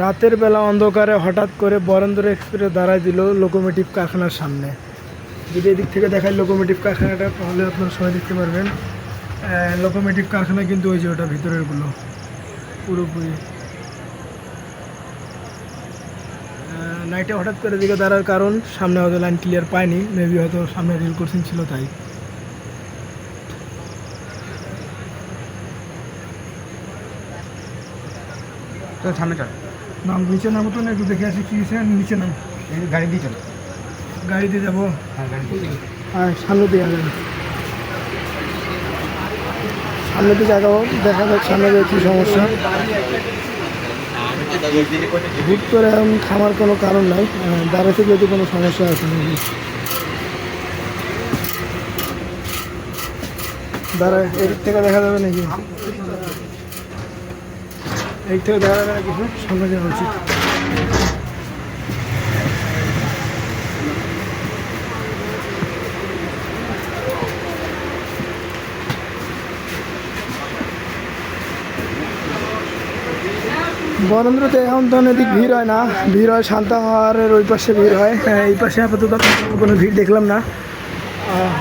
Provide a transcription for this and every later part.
রাতের বেলা অন্ধকারে হঠাৎ করে বরেন্দ্র এক্সপ্রেস দাঁড়ায় দিল লোকোমোটিভ কারখানার সামনে। যদি এদিক থেকে দেখায় লোকোমোটিভ কারখানাটা, তাহলে আপনারা সবাই দেখতে পারবেন। লোকোমোটিভ কারখানা কিন্তু ওই যে ওটা ভিতরেরগুলো, পুরোপুরি। নাইটে হঠাৎ করে দিকে দাঁড়ার কারণ সামনে হয়তো লাইন ক্লিয়ার পায়নি মেবি হয়তো সামনে রিল কোর্সিং ছিল তাই। তো সামনে চল। নাম নিচে নামো তো না একটু দেখে আসি কি হয়েছে নিচে নাম। গাড়ি দিয়ে চল। গাড়িতে যাব। হ্যাঁ দিয়ে। আর সামনে দিয়ে যাবেন সামনে দিকে আগাবো দেখা যাক সামনে দিয়ে কী সমস্যা। হুট করে থামার কোনো কারণ নাই দাঁড়াতে যেহেতু কোনো সমস্যা আছে নাকি? দাঁড়া এদিক থেকে দেখা যাবে নাকি? এই থেকে দেখা যাবে নাকি সামনে উচিত। বরেন্দ্রতে এখন তো এদিক ভিড় হয় না। ভিড় হয় শান্তাহারের ওই পাশে ভিড় হয়। হ্যাঁ, এই পাশে আপাতত কোনো ভিড় দেখলাম না।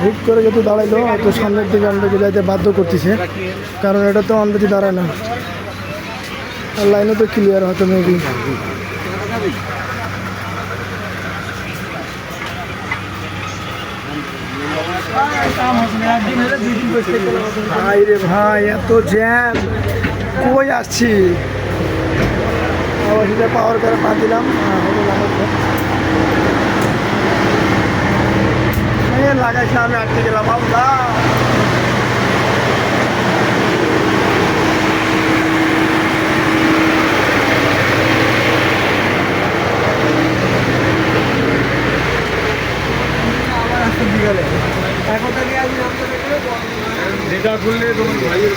হুট করে যেহেতু দাঁড়াইলো তো সামনের দিকে আমাদেরকে যাইতে বাধ্য করতেছে। কারণ এটা তো অলরেডি দাঁড়ায় না। আর তো ক্লিয়ার হয়তো মেবি ভাই জ্যাম কই আসছি? পাওয়ার করে দিলাম। আহ, হলো লাগার পর। এ, লাগাইছে আমি আটকে গেলাম। যেটা খুললে তোমার ভাইয়ের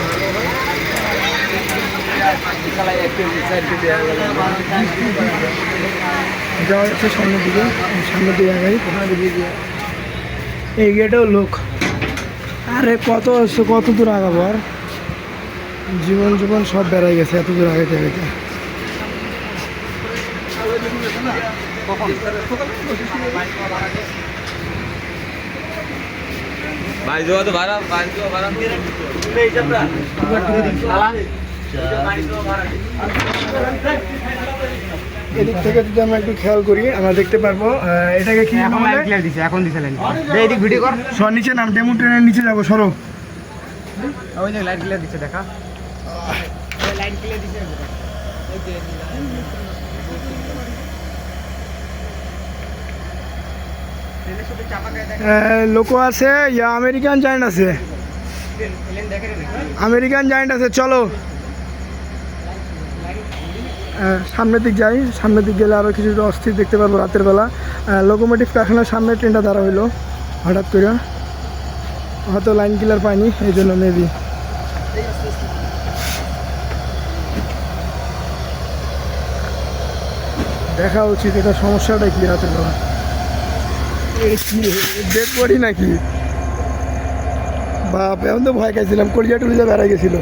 যাওয়া যাচ্ছে সামনের দিকে সামনের দিকে আগাই। এই গেটেও লোক। আরে কত কত দূর আগাবো আর? জীবন জীবন সব বেড়াই গেছে এত দূর ভাই দেওয়া তো ভাড়া ভাই দেওয়া ভাড়া। এদিক থেকে যদি আমরা একটু খেয়াল করি আমরা দেখতে পারব এটাকে কি এখন লাইন ক্লিয়ার দিছে এখন দিছে লাইন এদিক ভিডিও কর। সর নিচে নাম ডেমো ট্রেনের নিচে যাব সরো। ওই যে লাইন ক্লিয়ার দিছে দেখা। লাইন ক্লিয়ার দিছে। লোক আছে ইয়া আমেরিকান জায়েন্ট আছে। আমেরিকান জায়েন্ট আছে চলো। সামনের দিক যাই সামনের দিক গেলে আরও কিছুটা অস্থির দেখতে পারব রাতের বেলা। লোকোমোটিভ কারখানার সামনে ট্রেনটা দাঁড়া হইল হঠাৎ করে হয়তো লাইন কিলার পাইনি এই জন্য মেবি দেখা উচিত এটা সমস্যাটা কি রাতের বেলা। ডেড বডি নাকি? বাপ এখন তো ভয় খাইছিলাম, কলিজা টুলিজা বেড়া গেছিল।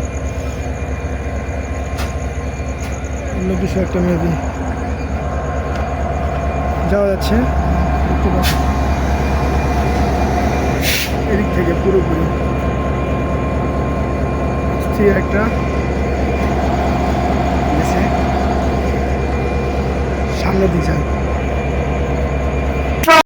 কিছু একটা মেবি। যাওয়া যাচ্ছে। এদিক থেকে পুরোপুরি। স্থির একটা সামনে দিকে যায়